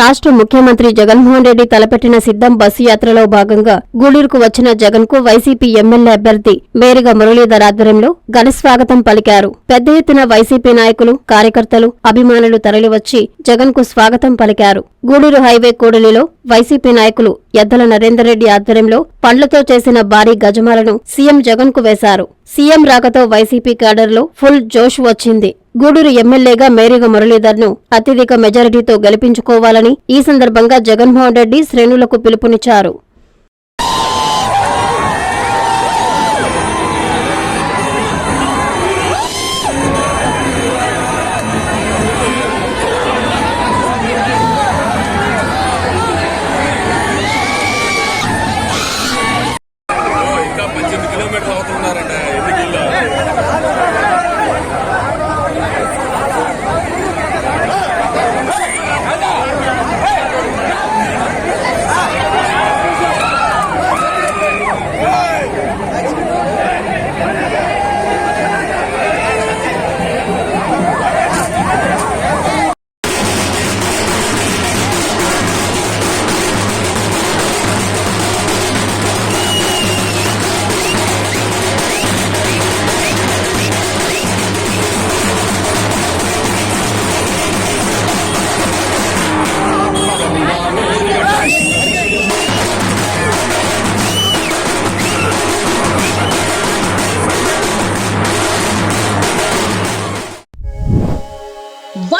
రాష్ట్ర ముఖ్యమంత్రి జగన్మోహన్ రెడ్డి తలపెట్టిన సిద్ధం బస్సు యాత్రలో భాగంగా గూడూరుకు వచ్చిన జగన్కు వైసీపీ ఎమ్మెల్యే అభ్యర్థి మేరిగా మురళీధర్ ఆధ్వర్యంలో ఘనస్వాగతం పలికారు. పెద్ద ఎత్తున వైసీపీ నాయకులు కార్యకర్తలు అభిమానులు తరలివచ్చి జగన్కు స్వాగతం పలికారు. గూడూరు హైవే కూడలిలో వైసీపీ నాయకులు ఎద్దల నరేందర్ రెడ్డి ఆధ్వర్యంలో పండ్లతో చేసిన భారీ గజమాలను సీఎం జగన్కు వేశారు. సీఎం రాకతో వైసీపీ క్యాడర్లో ఫుల్ జోష్ వచ్చింది. గూడూరు ఎమ్మెల్యేగా మేరీగ మురళీధర్ను అత్యధిక మెజారిటీతో గెలిపించుకోవాలని ఈ సందర్భంగా జగన్మోహన్ రెడ్డి శ్రేణులకు పిలుపునిచ్చారు.